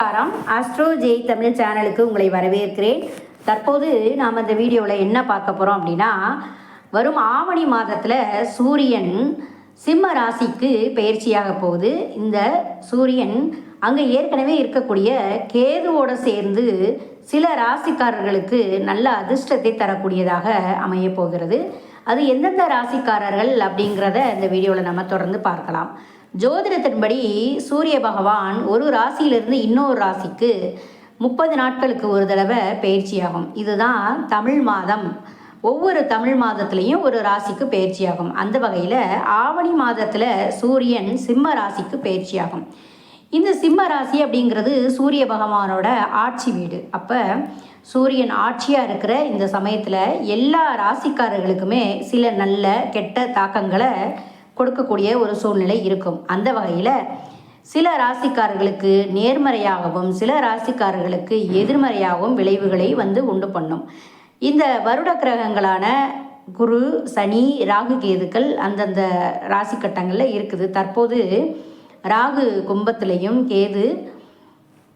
நமஸ்காரம் ஆஸ்ட்ரோ ஜெய் தமிழ் சேனலுக்கு உங்களை வரவேற்கிறேன். தற்போது நாம் இந்த வீடியோவில் என்ன பார்க்க போகிறோம் அப்படின்னா வரும் ஆவணி மாதத்தில் சூரியன் சிம்ம ராசிக்கு பயிற்சியாக போகுது. இந்த சூரியன் அங்கே ஏற்கனவே இருக்கக்கூடிய கேதுவோடு சேர்ந்து சில ராசிக்காரர்களுக்கு நல்ல அதிர்ஷ்டத்தை தரக்கூடியதாக அமைய போகிறது. அது எந்தெந்த ராசிக்காரர்கள் அப்படிங்கிறத இந்த வீடியோவில் நம்ம தொடர்ந்து பார்க்கலாம். ஜோதிடத்தின்படி சூரிய பகவான் ஒரு ராசியிலிருந்து இன்னொரு ராசிக்கு முப்பது நாட்களுக்கு ஒரு தடவை பயிற்சியாகும். இதுதான் தமிழ் மாதம். ஒவ்வொரு தமிழ் மாதத்துலேயும் ஒரு ராசிக்கு பயிற்சியாகும். அந்த வகையில் ஆவணி மாதத்தில் சூரியன் சிம்ம ராசிக்கு பயிற்சியாகும். இந்த சிம்ம ராசி அப்படிங்கிறது சூரிய பகவானோட ஆட்சி வீடு. அப்போ சூரியன் ஆட்சியாக இருக்கிற இந்த சமயத்தில் எல்லா ராசிக்காரர்களுக்குமே சில நல்ல கெட்ட தாக்கங்களை கொடுக்கக்கூடிய ஒரு சூழ்நிலை இருக்கும். அந்த வகையில் சில ராசிக்காரர்களுக்கு நேர்மறையாகவும் சில ராசிக்காரர்களுக்கு எதிர்மறையாகவும் விளைவுகளை வந்து உண்டு பண்ணும். இந்த வருட கிரகங்களான குரு சனி ராகு கேதுக்கள் அந்தந்த ராசி கட்டங்களில் இருக்குது. தற்போது ராகு கும்பத்திலையும் கேது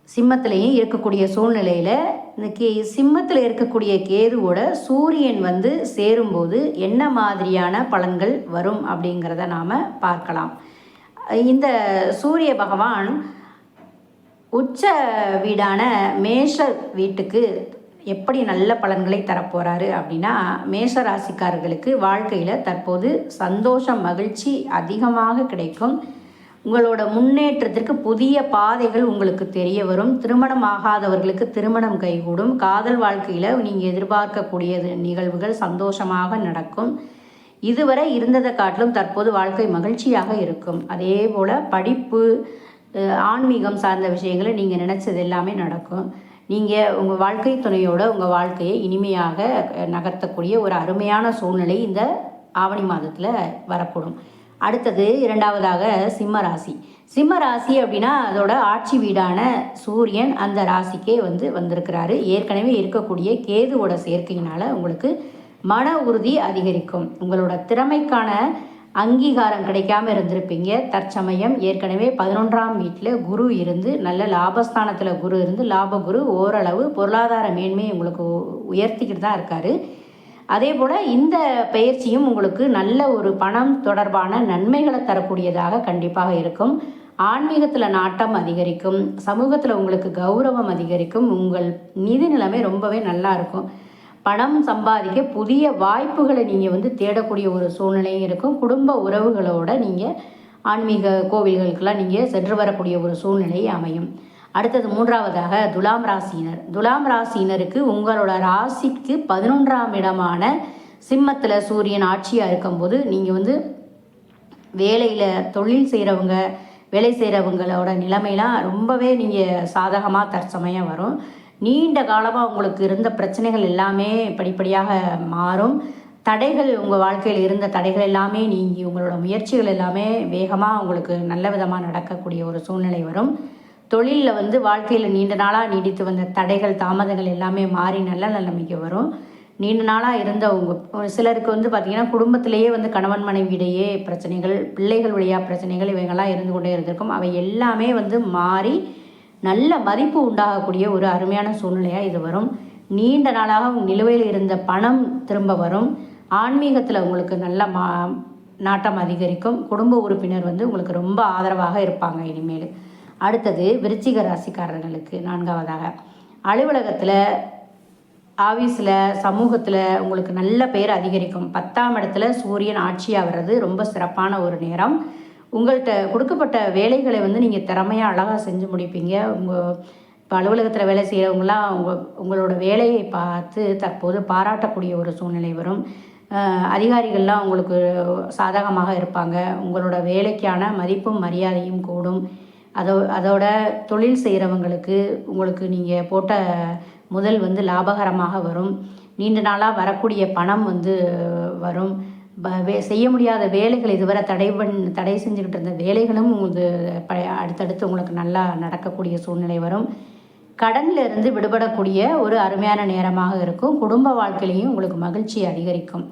சிம்மத்திலையும் இருக்கக்கூடிய சூழ்நிலையில் இந்த கே சிம்மத்தில் இருக்கக்கூடிய கேதுவோட சூரியன் வந்து சேரும்போது என்ன மாதிரியான பலன்கள் வரும் அப்படிங்கிறத நாம் பார்க்கலாம். இந்த சூரிய பகவான் உச்ச வீடான மேஷ வீட்டுக்கு எப்படி நல்ல பலன்களை தரப்போகிறாரு அப்படின்னா மேஷ ராசிக்காரர்களுக்கு வாழ்க்கையில் தற்போது சந்தோஷம் மகிழ்ச்சி அதிகமாக கிடைக்கும். உங்களோட முன்னேற்றத்திற்கு புதிய பாதைகள் உங்களுக்கு தெரிய வரும். திருமணம் ஆகாதவர்களுக்கு திருமணம் கைகூடும். காதல் வாழ்க்கையில் நீங்கள் எதிர்பார்க்கக்கூடிய நிகழ்வுகள் சந்தோஷமாக நடக்கும். இதுவரை இருந்ததை காட்டிலும் தற்போது வாழ்க்கை மகிழ்ச்சியாக இருக்கும். அதே போல் படிப்பு ஆன்மீகம் சார்ந்த விஷயங்களை நீங்கள் நினச்சது எல்லாமே நடக்கும். நீங்கள் உங்கள் வாழ்க்கை துணையோட உங்கள் வாழ்க்கையை இனிமையாக நகர்த்தக்கூடிய ஒரு அருமையான சூழ்நிலை இந்த ஆவணி மாதத்தில் வரக்கூடும். அடுத்தது இரண்டாவதாக சிம்ம ராசி. சிம்ம ராசி அப்படின்னா அதோட ஆட்சி வீடான சூரியன் அந்த ராசிக்கே வந்து வந்திருக்கிறாரு. ஏற்கனவே இருக்கக்கூடிய கேதுவோட சேர்க்கையினால் உங்களுக்கு மன உறுதி அதிகரிக்கும். உங்களோட திறமைக்கான அங்கீகாரம் கிடைக்காம இருந்திருப்பீங்க. தற்சமயம் ஏற்கனவே பதினொன்றாம் வீட்டில் குரு இருந்து நல்ல லாபஸ்தானத்தில் குரு இருந்து லாப குரு ஓரளவு பொருளாதார மேன்மையை உங்களுக்கு உயர்த்திக்கிட்டு தான் இருக்காரு. அதே போல் இந்த பயிற்சியும் உங்களுக்கு நல்ல ஒரு பணம் தொடர்பான நன்மைகளை தரக்கூடியதாக கண்டிப்பாக இருக்கும். ஆன்மீகத்தில் நாட்டம் அதிகரிக்கும். சமூகத்தில் உங்களுக்கு கௌரவம் அதிகரிக்கும். உங்கள் நிதி நிலைமை ரொம்பவே நல்லா இருக்கும். பணம் சம்பாதிக்க புதிய வாய்ப்புகளை நீங்கள் வந்து தேடக்கூடிய ஒரு சூழ்நிலையும் இருக்கும். குடும்ப உறவுகளோட நீங்கள் ஆன்மீக கோவில்களுக்கெல்லாம் நீங்கள் சென்று வரக்கூடிய ஒரு சூழ்நிலை அமையும். அடுத்தது மூன்றாவதாக துலாம் ராசியினர். துலாம் ராசியினருக்கு உங்களோட ராசிக்கு பதினொன்றாம் இடமான சிம்மத்தில் சூரியன் ஆட்சியாக இருக்கும்போது நீங்கள் வந்து வேலையில் தொழில் செய்கிறவங்க வேலை செய்கிறவங்களோட நிலைமைலாம் ரொம்பவே நீங்கள் சாதகமாக தற்சமயம் வரும். நீண்ட காலமாக உங்களுக்கு இருந்த பிரச்சனைகள் எல்லாமே படிப்படியாக மாறும். தடைகள் உங்கள் வாழ்க்கையில் இருந்த தடைகள் எல்லாமே நீங்கள் உங்களோட முயற்சிகள் எல்லாமே வேகமாக உங்களுக்கு நல்ல விதமாக நடக்கக்கூடிய ஒரு சூழ்நிலை வரும். தொழிலில் வந்து வாழ்க்கையில் நீண்ட நாளாக நீடித்து வந்த தடைகள் தாமதங்கள் எல்லாமே மாறி நல்ல நிலைமைக்கு வரும். நீண்ட நாளாக இருந்த சிலருக்கு வந்து பார்த்திங்கன்னா குடும்பத்திலேயே வந்து கணவன் மனைவியிடையே பிரச்சனைகள் பிள்ளைகள் வழியாக பிரச்சனைகள் இவைகள்லாம் இருந்து கொண்டே இருந்திருக்கும். அவை எல்லாமே வந்து மாறி நல்ல மதிப்பு உண்டாகக்கூடிய ஒரு அருமையான சூழ்நிலையாக இது வரும். நீண்ட நாளாக நிலுவையில் இருந்த பணம் திரும்ப வரும். ஆன்மீகத்தில் உங்களுக்கு நல்ல மா நாட்டம் அதிகரிக்கும். குடும்ப உறுப்பினர் வந்து உங்களுக்கு ரொம்ப ஆதரவாக இருப்பாங்க இனிமேல். அடுத்தது விருச்சிக ராசிக்காரர்களுக்கு நான்காவதாக. அலுவலகத்தில் ஆஃபீஸில் சமூகத்தில் உங்களுக்கு நல்ல பெயர் அதிகரிக்கும். பத்தாம் இடத்துல சூரியன் ஆட்சியாக வர்றது ரொம்ப சிறப்பான ஒரு நேரம். உங்கள்கிட்ட கொடுக்கப்பட்ட வேலைகளை வந்து நீங்கள் திறமையாக அழகாக செஞ்சு முடிப்பீங்க. உங்கள் இப்போ அலுவலகத்தில் வேலை செய்கிறவங்களாம் உங்கள் உங்களோட வேலையை பார்த்து தற்போது பாராட்டக்கூடிய ஒரு சூழ்நிலை வரும். அதிகாரிகள்லாம் உங்களுக்கு சாதகமாக இருப்பாங்க. உங்களோட வேலைக்கான மதிப்பும் மரியாதையும் கூடும். அதோ அதோட தொழில் செய்கிறவங்களுக்கு உங்களுக்கு நீங்கள் போட்ட முதல் வந்து லாபகரமாக வரும். நீண்ட நாளாக வரக்கூடிய பணம் வந்து வரும். வே செய்ய முடியாத வேலைகள் இதுவரை தடை பண் தடை செஞ்சுக்கிட்டு இருந்த வேலைகளும் உங்களுக்கு ப அடுத்தடுத்து உங்களுக்கு நல்லா நடக்கக்கூடிய சூழ்நிலை வரும். கடனில் இருந்து விடுபடக்கூடிய ஒரு அருமையான நேரமாக இருக்கும். குடும்ப வாழ்க்கையிலையும் உங்களுக்கு மகிழ்ச்சி அதிகரிக்கும்.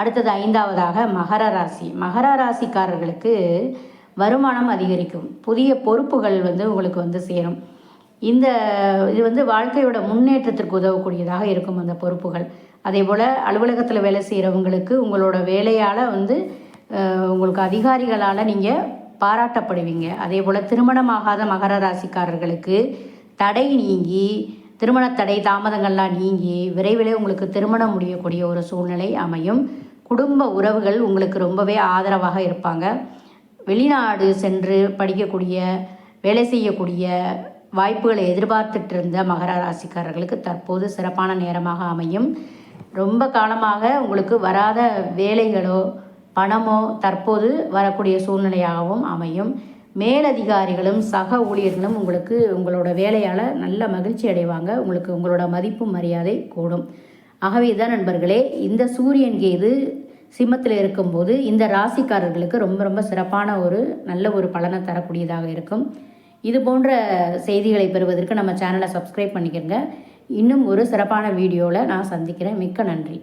அடுத்தது ஐந்தாவதாக மகர ராசி. மகர ராசிக்காரர்களுக்கு வருமானம் அதிகரிக்கும். புதிய பொறுப்புகள் வந்து உங்களுக்கு வந்து சேரும். இந்த இது வந்து வாழ்க்கையோட முன்னேற்றத்திற்கு உதவக்கூடியதாக இருக்கும் அந்த பொறுப்புகள். அதே போல் அலுவலகத்தில் வேலை செய்கிறவங்களுக்கு உங்களோட வேலையால் வந்து உங்களுக்கு அதிகாரிகளால் நீங்கள் பாராட்டப்படுவீங்க. அதே போல் திருமணமாகாத மகர ராசிக்காரர்களுக்கு தடை நீங்கி திருமண தடை தாமதங்கள்லாம் நீங்கி விரைவிலே உங்களுக்கு திருமணம் முடியக்கூடிய ஒரு சூழ்நிலை அமையும். குடும்ப உறவுகள் உங்களுக்கு ரொம்பவே ஆதரவாக இருப்பாங்க. வெளிநாடு சென்று படிக்கக்கூடிய வேலை செய்யக்கூடிய வாய்ப்புகளை எதிர்பார்த்துட்டு இருந்த மகர ராசிக்காரர்களுக்கு தற்போது சிறப்பான நேரமாக அமையும். ரொம்ப காலமாக உங்களுக்கு வராத வேலைகளோ பணமோ தற்போது வரக்கூடிய சூழ்நிலையாகவும் அமையும். மேலதிகாரிகளும் சக ஊழியர்களும் உங்களுக்கு உங்களோட வேலையால் நல்ல மகிழ்ச்சி அடைவாங்க. உங்களுக்கு உங்களோட மதிப்பு மரியாதை கூடும். ஆகவே தான் நண்பர்களே இந்த சூரியன் கேது சிம்மத்தில் இருக்கும்போது இந்த ராசிக்காரர்களுக்கு ரொம்ப ரொம்ப சிறப்பான ஒரு நல்ல ஒரு பலனை தரக்கூடியதாக இருக்கும். இது போன்ற செய்திகளை பெறுவதற்கு நம்ம சேனலை சப்ஸ்கிரைப் பண்ணிக்கோங்க. இன்னும் ஒரு சிறப்பான வீடியோவில் நான் சந்திக்கிறேன். மிக்க நன்றி.